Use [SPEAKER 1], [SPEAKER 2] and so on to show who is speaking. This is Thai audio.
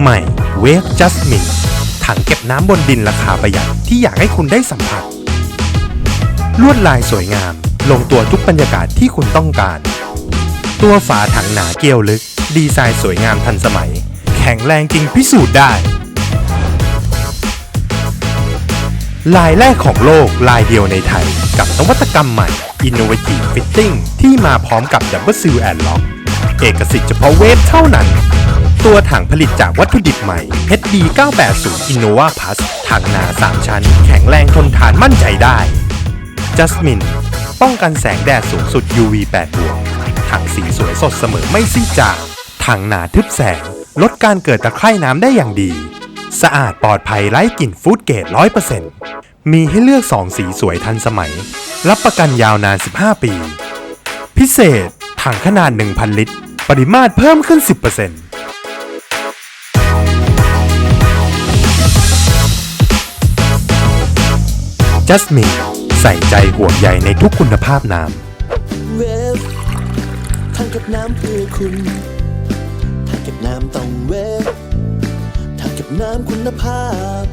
[SPEAKER 1] ใหม่เวฟจัสมินถังเก็บน้ำบนดินราคาประหยัดที่อยากให้คุณได้สัมผัส ลวดลายสวยงาม ลงตัวทุกบรรยากาศที่คุณต้องการ ตัวฝาถังหนาเกลียวลึก ดีไซน์สวยงามทันสมัย แข็งแรงจริงพิสูจน์ได้ ลายแรกของโลกลายเดียวในไทย กับนวัตกรรมใหม่ Innovative Fitting ที่มาพร้อมกับ Double Seal and Lock เอกสิทธิ์เฉพาะเวฟเท่านั้น ตัวถังผลิตจากวัตถุดิบใหม่ HD 980 Innova Plus ถังหนา 3 ชั้น แข็งแรงทนทานมั่นใจได้ Jasmine ป้องกันแสงแดดสูงสุด UV 8บวกถังสีสวยสดเสมอไม่ซีดจางถังหนาทึบแสง ลดการเกิดตะไคร่น้ำได้อย่างดี สะอาดปลอดภัยไร้กลิ่นฟู้ดเกรด100%มีให้เลือก 2 สีสวยทันสมัย รับประกันยาวนาน 15 ปี พิเศษ ถังขนาด 1,000 ลิตร ปริมาตรเพิ่มขึ้น 10% Just Me ใส่ใจห่วงใยในทุกคุณภาพน้ำ
[SPEAKER 2] เวฟทางเก็บน้ำเพื่อคุณทางเก็บน้ำต้องเวฟทางเก็บน้ำคุณภาพ